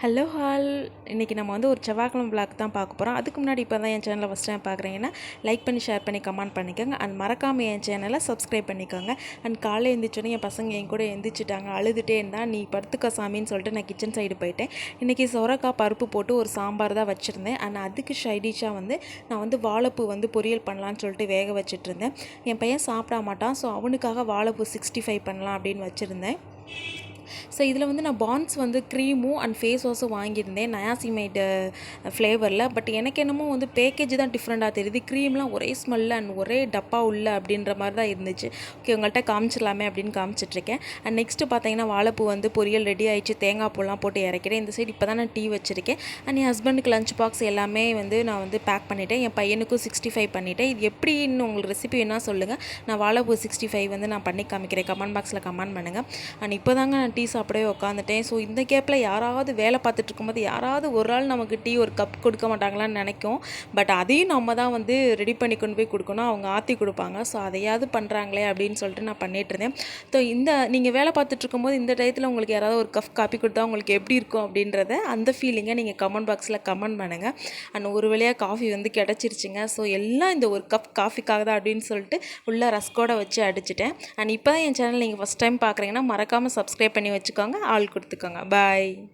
Hello hall. இன்றைக்கி நம்ம வந்து ஒரு செவ்வாய்க்கிழமை பிளாக் தான் பார்க்க போகிறோம் அதுக்கு முன்னாடி இப்போ தான் என் சேனலை ஃபஸ்ட் டைம் பார்க்குறீங்கன்னா லைக் பண்ணி ஷேர் பண்ணி கமெண்ட் பண்ணிக்கோங்க. அண்ட் மறக்காமல் என் சேனலை சப்ஸ்கிரைப் பண்ணிக்கோங்க. அண்ட் காலையில் எழுந்திரிச்சோன்னே என் பசங்க என் கூட எழுந்திரிச்சிட்டாங்க அழுதுகிட்டே இருந்தால் நீ படுத்துக்க சாமின்னு சொல்லிட்டு நான் கிச்சன் சைடு போயிட்டேன். இன்றைக்கி சொரக்காய் பருப்பு போட்டு ஒரு சாம்பார் தான் வச்சுருந்தேன். அண்ட் அதுக்கு ஷைடிஷாக வந்து நான் வந்து வாழைப்பூ வந்து பொரியல் பண்ணலான்னு சொல்லிட்டு வேக வச்சுட்டு இருந்தேன் என் பையன் சாப்பிட மாட்டான். ஸோ அவனுக்காக வாழைப்பூ சிக்ஸ்டி ஃபைவ் பண்ணலாம் அப்படின்னு வச்சுருந்தேன். ஸோ இதில் வந்து நான் பான்ஸ் வந்து க்ரீமும் அண்ட் ஃபேஸ் வாஷும் வாங்கியிருந்தேன் நயாசிமைட் ஃப்ளேவரில் பட் எனக்கு என்னமோ வந்து பேக்கேஜ் தான் டிஃப்ரெண்ட்டாக தெரியுது. க்ரீம்லாம் ஒரே ஸ்மெல் அண்ட் ஒரே டப்பா உள்ள அப்படின்ற மாதிரி தான் இருந்துச்சு. ஓகே உங்கள்கிட்ட காமிச்சிடலாமே அப்படின்னு காமிச்சிட்ருக்கேன். அண்ட் நெக்ஸ்ட்டு பார்த்தீங்கன்னா வாழைப்பூ வந்து பொரியல் ரெடி ஆகிடுச்சு தேங்காய் பூலாம் போட்டு இறக்கிறேன். இந்த சைடு இப்போ தான் நான் டீ வச்சுருக்கேன். அண்ட் என் ஹஸ்பண்டுக்கு லஞ்ச் பாக்ஸ் எல்லாமே வந்து நான் வந்து பேக் பண்ணிவிட்டேன் என் பையனுக்கும் சிக்ஸ்டி ஃபைவ் பண்ணிவிட்டேன் இது எப்படின்னு உங்களுக்கு ரெசிபி வேணால் சொல்லுங்கள் நான் வாழைப்பூ சிக்ஸ்டி ஃபைவ் வந்து நான் பண்ணி காமிக்கிறேன். கமெண்ட் பாக்ஸில் கமெண்ட் பண்ணுங்கள் அண்ட் இப்போ தாங்க நான் டீ சாப்பிடவே உட்காந்துட்டேன் ஸோ இந்த கேப்பில் யாராவது வேலை பார்த்துட்டு இருக்கும்போது யாராவது ஒரு ஆள் நமக்கு டீ ஒரு கப் கொடுக்க மாட்டாங்களான்னு நினைக்கும். பட் அதையும் நம்ம தான் வந்து ரெடி பண்ணி கொண்டு போய் கொடுக்கணும். அவங்க ஆற்றி கொடுப்பாங்க. ஸோ அதையாவது பண்ணுறாங்களே அப்படின்னு சொல்லிட்டு நான் பண்ணிகிட்டு இருந்தேன். ஸோ இந்த நீங்கள் வேலை பார்த்துட்டு இருக்கும்போது இந்த டயத்தில் உங்களுக்கு யாராவது ஒரு கப் காப்பி கொடுத்தா உங்களுக்கு எப்படி இருக்கும் அப்படின்றத அந்த ஃபீலிங்கை நீங்கள் கமெண்ட் பாக்ஸில் கமெண்ட் பண்ணுங்கள் அண்ட் ஒரு வழியாக காஃபி வந்து கிடச்சிருச்சுங்க. ஸோ எல்லாம் இந்த ஒரு கப் காஃபிக்காக தான் அப்படின்னு சொல்லிட்டு உள்ள ரஸ்கோட வச்சு அடிச்சிட்டேன். அண்ட் இப்போ தான் என் சேனல் நீங்கள் ஃபஸ்ட் டைம் பார்க்குறீங்கன்னா மறக்காமல் சப்ஸ்கிரைப் பண்ணி வச்சுக்கோங்க. ஆள் கொடுத்துக்கோங்க. பாய்